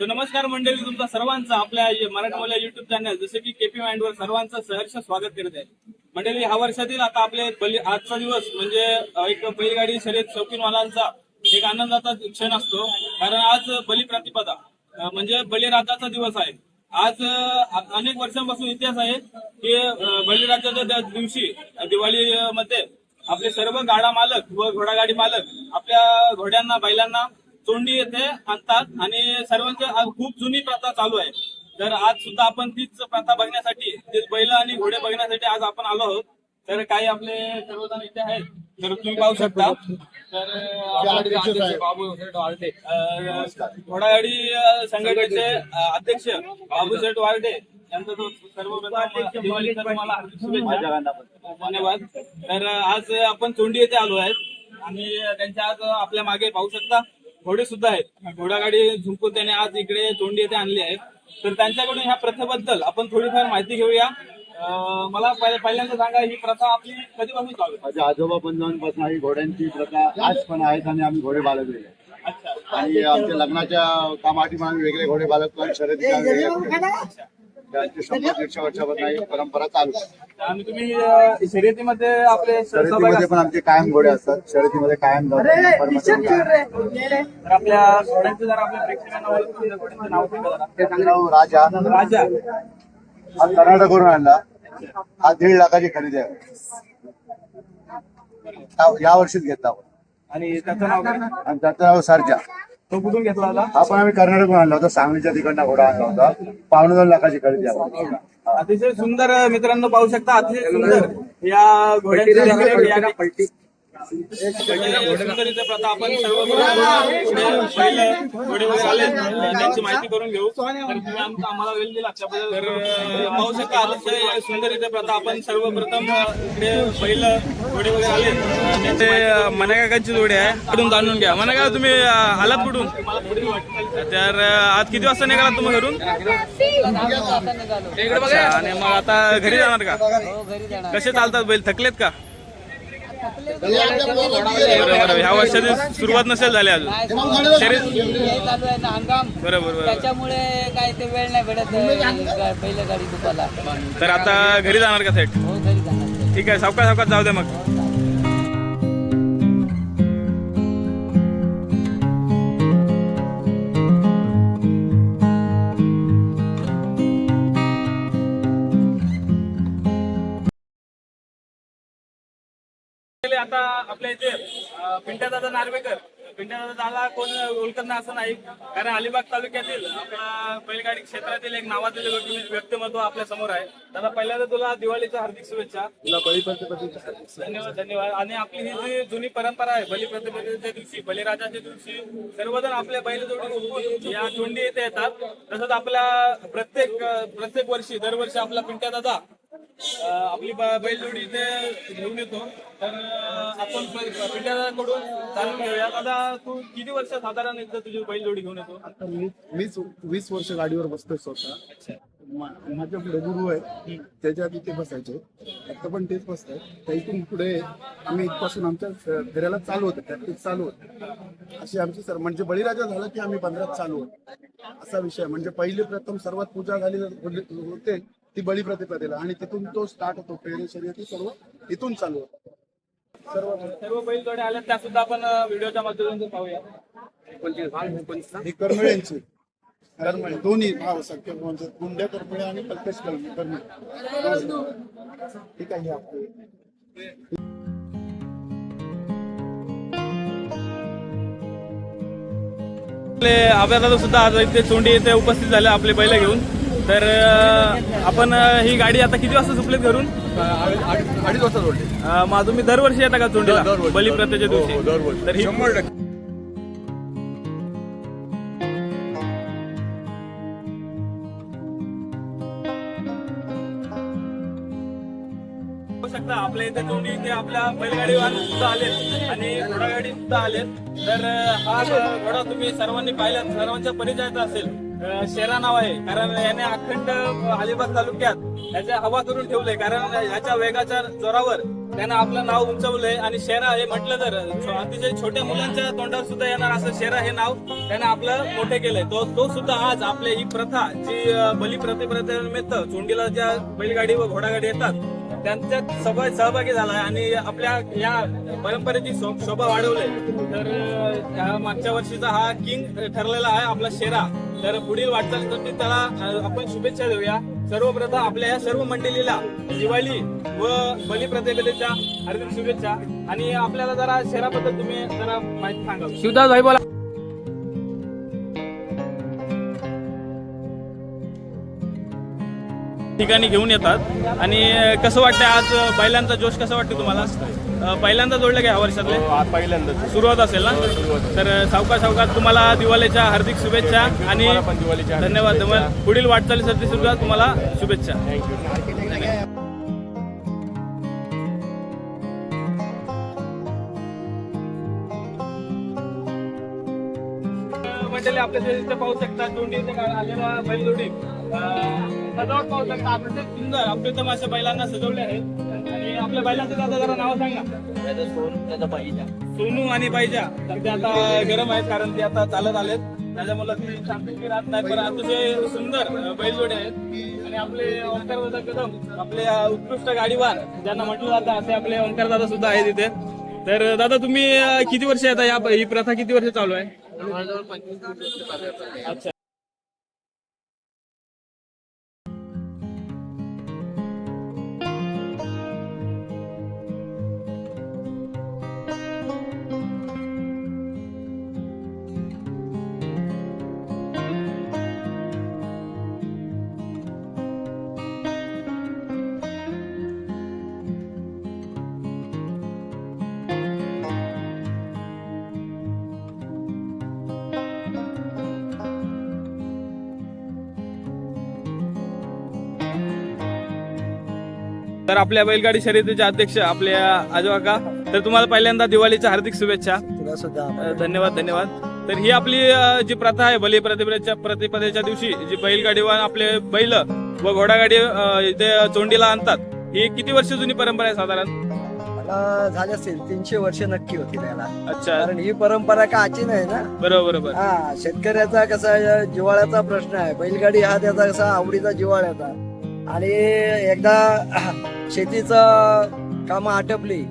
नमस्कार मंडळी तुमचा सर्वांचं आपल्या मराठवाड्या युट्यूब चॅनल जसे की केपी माइंडवर सर्वांचं सहर्ष स्वागत करत आहे. मंडळी ह्या वर्षातील आता आपले बली आजचा दिवस म्हणजे एक बैलगाडी शर्यत शौकीनवालांचा एक आनंदाचा क्षण असतो. कारण आज बलिप्रतिपदा म्हणजे बलिराजाचा दिवस आहे. आज अनेक वर्षांपासून इतिहास आहे की बलिराजाच्या दिवशी अं, दिवाळी अं, मध्ये आपले सर्व गाडा मालक व घोडागाडी मालक आपल्या घोड्यांना बैलांना चोंडी येथे आणतात आणि सर्वांची खूप जुनी प्रथा चालू आहे. तर आज सुद्धा आपण तीच प्रथा बघण्यासाठी ते बैल आणि घोडे बघण्यासाठी आज आपण आलो आहोत. तर काही आपले सर्वजण इथे आहेत. तर तुम्ही पाहू शकता. तर बाबू घोडागाडी संघटनेचे अध्यक्ष बाबू शेठ धन्यवाद तर आज आपण चोंडी येथे आलो आहेत आणि त्यांच्या आज आपल्या मागे पाहू शकता घोडे सुद्धा आहेत घोडागाडी झुंपून त्याने आज इकडे चोंडी येथे आणली आहेत तर त्यांच्याकडून ह्या प्रथेबद्दल आपण थोडीफार माहिती घेऊया मला पहि- पहिल्यांदा सांगा ही प्रथा आपली कधीपासून चालू आहे? माझ्या आजोबा पंजाबांपासून ही घोड्यांची प्रथा आज पण आहेत आणि आम्ही घोडे बाळगलेले. अच्छा आणि आमच्या लग्नाच्या कामासाठी पण आम्ही वेगळे घोडे बाळगतो आणि शर्यतीच्या आम्ही वेगळे घोडे बाळगतो. त्यांची शंभर दीडशे वर्षापासून ही परंपरा चालू आहे. आणि तुम्ही अं, शर्यतीमध्ये आपले सहभागी शर्यतीमध्ये पण आमचे कायम घोडे असतात. शर्यतीमध्ये कायम जातात. परंपरा तर आपल्या घोड्यांचं जरा आपल्या प्रेक्षकांना ओळखून द्या, घोड्यांचं नाव सांगा जरा. त्याचं नाव राजा. राजा. हा कर्नाटकवरून आणला. हा दीड लाखाची खरेदी आहे. हा- या वर्षीच घेतला आपण. आणि त्याचं नाव काय? आणि त्याचं नाव सरजा. तो कुठून घेतला होता हा पण आम्ही कर्नाटकवरून आणला होता. सांगलीच्या तिकडनं घोडा आणला होता. पावणे दोन लाखाची खरेदी आपण. अतिशय सुंदर मित्रांनो पाहू शकता. अतिशय सुंदर. या घोड्यांची आपण सर्व त्यांची माहिती करून घेऊ. आम्हाला वेळ दिला. तर पाहू शकता प्रथा आपण सर्वप्रथम अं, इकडे बैल घोडे वगैरे आले ते मनाकाकांची जोडी आहे. कुठून जाणून घ्या. मनाका तुम्ही आलात कुठून? तर आज किती वाजता निघालात तुम्ही घरून? आणि मग आता घरी जाणार का? कसे चालतात बैल? थकलेत का? बरोबर ह्या वर्षाची सुरुवात नसेल झाली अजून. शरीर चालू आहे ना हंगाम. बरोबर त्याच्यामुळे काय ते वेळ नाही भेटत बैलगाडी दुपाला तर आता घरी जाणार का थेट? हो ठीक आहे सावकाश सावकाश जाऊ दे मग. नार्वेकर. पिंट्यादादा दादा कोण ओळखत नाही असं नाही. कारण अलिबाग तालुक्यातील आपला बैलगाडी क्षेत्रातील एक नावाजलेले व्यक्ती- व्यक्तिमत्व आपल्यासमोर आहे. दादा पहिल्यांदा तुला दिवाळीच्या हार्दिक शुभेच्छा. धन्यवाद धन्यवाद. आणि आपली ही जी जुनी परंपरा आहे बलिप्रतिपदेच्या दिवशी बलिराजाच्या दिवशी सर्वजण आपल्या बैलजोडी या चोंडी येथे येतात. तसंच आपल्या प्रत्येक प्रत्येक वर्षी दरवर्षी आपला पिंट्या दादा आपली बैलजोडी इथे घेऊन येतो. तर आपण पिंट्याकडून जाणून घेऊया. दादा तू किती वर्ष साधारण एकदा तुझी बैलजोडी घेऊन येतो? आता मी मीच वीस वर्ष गाडीवर बसतोय स्वतः. माझ्या पुढे गुरु आहे. त्याच्या तिथे बसायचे. आता पण तेच बसतात त्या इथून पुढे आम्ही इथपासून आमच्या फेऱ्याला चालू होतं. प्रॅक्टिस चालू होते. अशी आमची सर म्हणजे बळीराजा झाला की आम्ही पंधरात चालू होतो. असा विषय. म्हणजे पहिली प्रथम सर्वात पूजा झाली होते. ती बळी प्रतिपदेला आणि तिथून तो स्टार्ट होतो. फेरे शर्यती सर्व इथून चालू होतं. सर्व सर्व बैलजोड्या आल्या त्या सुद्धा आपण व्हिडिओच्या माध्यमातून पाहूया. हे करमळे यांचे. करमळे. दोन्ही भाव सख्य म्हणजे गुंड्या करमळे आणि कल्पेश करमळे. करमळे. ठीक आहे आपले. आपले अभयदादा सुद्धा आज इथे चोंडी इथे उपस्थित झाले आपले बैल घेऊन. तर आपण ही गाडी आता किती वाजता सुटलीत घरून? अडीच वाजता जोडले अं, मग तुम्ही दरवर्षी येता का चोंडीला? दरवर्षी. बलिप्रथेच्या हो, हो, दिवशी दरवर्षी. तर ही शंभर टक्के. बघू शकता आपल्या इथे चोंडी इथे आपल्या बैलगाडीवान सुद्धा आलेत आणि घोडागाडी सुद्धा आलेत. तर हा घोडा तुम्ही सर्वांनी पाहिला सर्वांच्या परिचयाचा असेल. शेरा नाव आहे. कारण याने अखंड अलिबाग तालुक्यात याच्या हवा करून ठेवले कारण याच्या वेगाच्या जोरावर त्यानं आपलं नाव उंचवलंय. आणि शेरा हे म्हटलं तर अतिशय छोट्या मुलांच्या तोंडावर सुद्धा येणार असं शेरा हे नाव त्यानं आपलं मोठे केलंय. तो तो सुद्धा आज आपल्या ही प्रथा जी अं, बली प्रतिप्रथेनिमित्त चोंडीला ज्या बैलगाडी व घोडागाडी येतात त्यांच्यात सभा सहभागी झाला आणि आपल्या या परंपरेची शोभा वाढवले तर मागच्या वर्षीचा हा किंग ठरलेला आहे आपला शेरा. तर पुढील वाटचालीसाठी त्याला अं, आपण शुभेच्छा देऊया. सर्वप्रथम आपल्या या सर्व मंडळीला दिवाळी व बली प्रतिपदेच्या हार्दिक शुभेच्छा. आणि आपल्याला जरा शेराबद्दल तुम्ही जरा माहिती सांगा शिवदास भाई बोला. ठिकाणी घेऊन येतात. आणि कसं वाटतं आज बैलांचा जोश कसा वाटतो तुम्हाला? पहिल्यांदा जोडलं का ह्या वर्षातले? पहिल्यांदाच सुरुवात असेल ना? तर सावकाश सावकाश तुम्हाला दिवाळीच्या हार्दिक शुभेच्छा आणि धन्यवाद. पुढील वाटचालीसाठी सुद्धा तुम्हाला शुभेच्छा. मंडळी आपल्या पाहू शकता दोंडी इथे आलेला बैलजोडी. सजावट पाहू शकता. अतिशय सुंदर अप्रतिम अशा बैलांना सजवले आहेत. आपल्या बैलांचं दादा जरा नाव सांगा. सोनू आणि पाहिजा. तर ते आता गरम आहेत कारण ते आता चालत आलेत. त्याच्यामुळे ते शांतपैकी राहत नाही पण अतिशय सुंदर बैलजोडे आहेत. आणि आपले ओंकार दादा कदम आपले उत्कृष्ट गाडीवान ज्यांना म्हटलं जातं असे आपले ओंकार दादा सुद्धा आहेत इथे. तर दादा तुम्ही किती वर्ष आता या ही प्रथा किती वर्ष चालू आहे? अच्छा. तर आपल्या बैलगाडी शर्यतीचे अध्यक्ष आपल्या आजोबा का तर तुम्हाला पहिल्यांदा दिवाळीच्या हार्दिक शुभेच्छा. धन्यवाद धन्यवाद. तर ही आपली जी प्रथा आहे बली प्रतिपदेच्या प्रतिपदेच्या दिवशी जी बैलगाडीवर आपले बैल व घोडागाडी इथे चोंडीला आणतात ही किती वर्ष जुनी परंपरा आहे साधारण? झाले असतील तीनशे वर्ष नक्की होती त्याला अच्छा. कारण ही परंपरा का आची नाही ना? बरोबर बरोबर. हा शेतकऱ्याचा कसा आहे, जिव्हाळ्याचा प्रश्न आहे. बैलगाडी हा त्याचा कसा आवडीचा जिव्हाळ्याचा. आणि एकदा शेतीचं कामं आटपली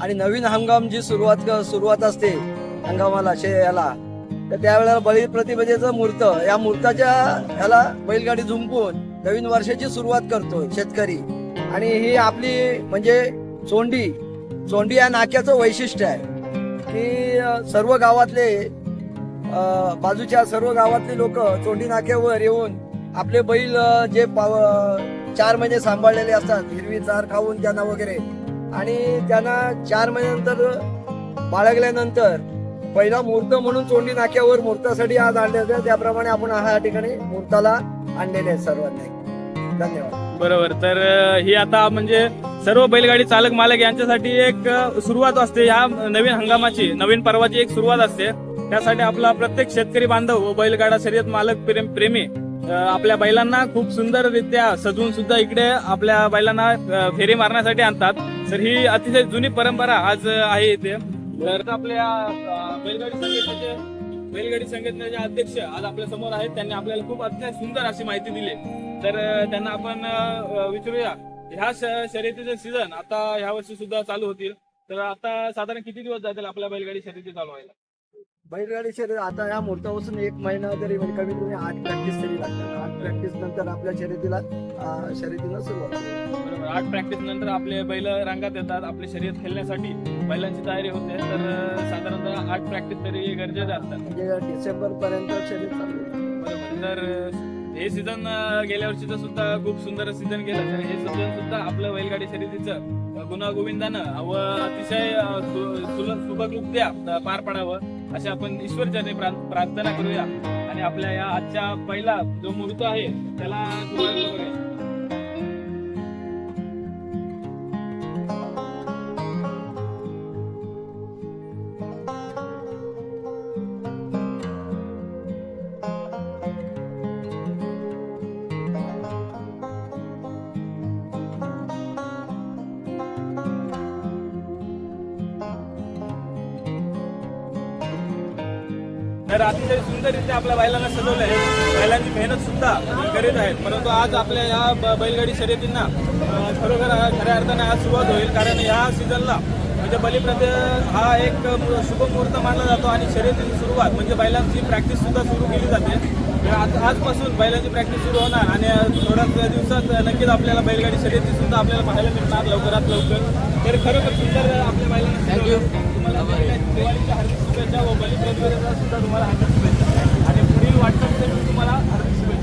आणि नवीन हंगाम जी सुरुवात सुरुवात असते हंगामाला शे याला तर त्यावेळेला बळी प्रतिपदेचं मूर्त या मूर्ताच्या ह्याला बैलगाडी झुंपून नवीन वर्षाची सुरुवात करतो शेतकरी. आणि ही आपली म्हणजे चोंडी चोंडी या नाक्याचं वैशिष्ट्य आहे की सर्व गावातले बाजूच्या सर्व गावातले लोक चोंडी नाक्यावर येऊन आपले बैल जे पाव चार महिने सांभाळलेले असतात हिरवी चार खाऊन त्यांना वगैरे. आणि त्यांना चार महिन्यानंतर बाळगल्यानंतर पहिला मूर्त म्हणून चोंडी नाक्यावर मूर्तासाठी आज आणले होते. त्याप्रमाणे आपण ह्या ठिकाणी मूर्ताला आणलेले आहेत सर्वांनी. धन्यवाद. बरोबर. तर ही आता म्हणजे सर्व बैलगाडी चालक मालक यांच्यासाठी एक सुरुवात असते. ह्या नवीन हंगामाची नवीन पर्वाची एक सुरुवात असते. त्यासाठी आपला प्रत्येक शेतकरी बांधव व बैलगाडा शर्यत मालक प्रेम प्रेमी आपल्या बैलांना खूप सुंदररित्या सजवून सुद्धा इकडे आपल्या बैलांना फेरी मारण्यासाठी आणतात. तर ही अतिशय जुनी परंपरा आज आहे इथे. तर आपल्या बैलगाडी संघटनेचे बैलगाडी संघटनेचे अध्यक्ष आज आपल्यासमोर आहेत. त्यांनी आपल्याला खूप अतिशय सुंदर अशी माहिती दिली. तर त्यांना आपण विचारूया. ह्या शर्यतीचे सीझन आता ह्या वर्षी सुद्धा चालू होतील. तर आता साधारण किती दिवस जातील आपल्या बैलगाडी शर्यती चालू व्हायला बैलगाडी शर्यत आता या मुहूर्तापासून एक महिना तरी कमीत कमी आठ प्रॅक्टिस तरी लागतात. आठ प्रॅक्टिस नंतर आपल्या शर्यतीला अं, शर्यतीला सुरुवात होते. बरोबर. आठ प्रॅक्टिस नंतर आपले बैल रंगात येतात. आपले शर्यत खेळण्यासाठी बैलांची तयारी होते. तर अ, साधारणतः आठ प्रॅक्टिस तरी गरजेचे असतात म्हणजे डिसेंबर पर्यंत शर्यत चालू होते. बरोबर. तर अ, हे सीझन गेल्या वर्षीचं सुद्धा खूप सुंदर सीझन गेलं तर हे सीझन सुद्धा आपलं बैलगाडी शर्यतीचं अ, गुणागोविंदानं व अतिशय अ, सु- सुलभ सुखकृत्या अ, पार पडावं. अशा आपण ईश्वरच्याने प्रार्थना करूया. आणि आपल्या या आजच्या पहिला जो मुहूर्त आहे त्याला तर अतिशय सुंदररित्या आपल्या बैलांना सजवलं आहे बैलांची मेहनत सुद्धा करीत आहेत. परंतु आज आपल्या या बैलगाडी शर्यतींना खरोखर खऱ्या अर्थाने आज सुरुवात होईल. कारण या सीझनला म्हणजे बलिप्रथे हा एक शुभ मुहूर्त मानला जातो आणि शर्यतीची सुरुवात म्हणजे बैलांची प्रॅक्टिस सुद्धा सुरू केली जाते. आज आजपासून बैलांची प्रॅक्टिस सुरू होणार आणि थोड्याच दिवसात नक्कीच आपल्याला बैलगाडी शर्यती सुद्धा आपल्याला पाहायला मिळणार लवकरात लवकर. तर खरोखर सुंदर आपल्या बैलांना थँक्यू दिवाळीच्या हार्दिक शुभेच्छा व बलिप्रतिभेचा सुद्धा तुम्हाला हार्दिक शुभेच्छा आणि पुढील वाटचालीसाठी तुम्हाला हार्दिक शुभेच्छा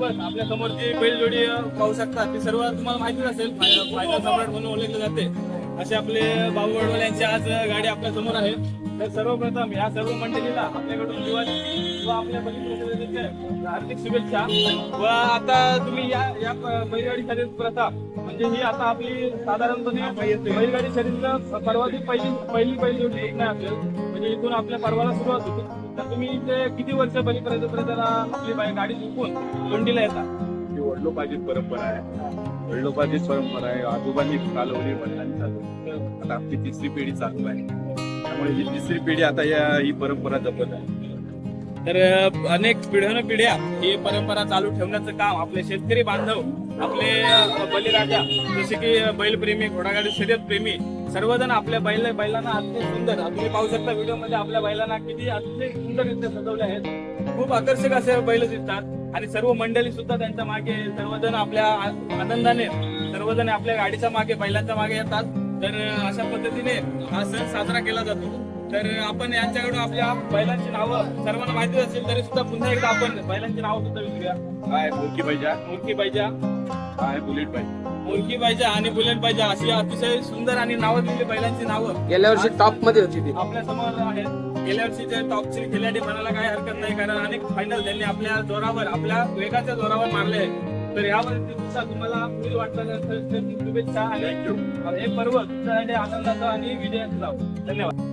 सोबत आपल्या समोरची बैलजोडी पाहू शकता. ती सर्व तुम्हाला माहितीच असेल फायदा सम्राट म्हणून ओळखले जाते. असे आपले बाबू वडवल यांची आज गाडी आपल्यासमोर आहे. तर सर्वप्रथम या सर्व मंडळीला आपल्याकडून दिवाळी व आपल्या बलिप्रतिनिधीचे हार्दिक शुभेच्छा. व आता तुम्ही या या बैलगाडी शर्यत प्रथा म्हणजे ही आता आपली साधारणपणे बैलगाडी शरीर सर्वाधिक पहिली पहिली पहिली एक नाही असेल म्हणजे इथून आपल्या पर्वाला सुरुवात होती. तर तुम्ही इथे किती वर्ष बलिप्रतिप्रथेला आपली बाई- गाडी चुकून कोंडीला येतात ही वडलोपाचीच परंपरा आहे. वडलोपाचीच परंपरा आहे. आजोबांनी चालवली वडिलांनी चालवली. आता आपली तिसरी पिढी चालू आहे. त्यामुळे ही तिसरी पिढी आता या ही परंपरा जपत आहे. तर अनेक पिढ्यान पिढ्या ही परंपरा चालू ठेवण्याचं काम आपले शेतकरी बांधव आपले बलिराजा जसे की बैलप्रेमी घोडागाडी शर्यत प्रेमी सर्वजण आपल्या बैल बैलांना अतिशय सुंदर. तुम्ही पाहू शकता व्हिडिओमध्ये आपल्या बैलांना किती अतिशय सुंदररित्या सजवले आहेत. खूप आकर्षक असे बैल दिसतात. आणि सर्व मंडळी सुद्धा त्यांच्या मागे सर्वजण आपल्या आनंदाने सर्वजण आपल्या गाडीच्या मागे बैलांच्या मागे येतात. तर अशा पद्धतीने हा सण साजरा केला जातो. तर आपण यांच्याकडून आपल्या बैलांची नावं सर्वांना माहिती असेल तरी सुद्धा पुन्हा एकदा आपण बैलांची नावं सुद्धा विचारूया. काय मुलकी पाहिजे मुरकी पाहिजे काय बुलेट पाहिजे मुरकी पाहिजे आणि बुलेट पाहिजे अशी अतिशय सुंदर आणि नावं दिलेली बैलांची नावं. गेल्या वर्षी टॉपमध्ये होती ती. आपल्यासमोर आहेत. गेल्या वर्षीचे टॉपचे खिलाडी म्हणायला काही हरकत नाही कारण अनेक फायनल त्यांनी आपल्या जोरावर आपल्या वेगाच्या जोरावर मारले. आहे तर यावरती सुद्धा तुम्हाला पुढील वाटतं शुभेच्छा आणि हे पर्व तुमच्यासाठी आनंदाचं आणि विजयाचं धन्यवाद.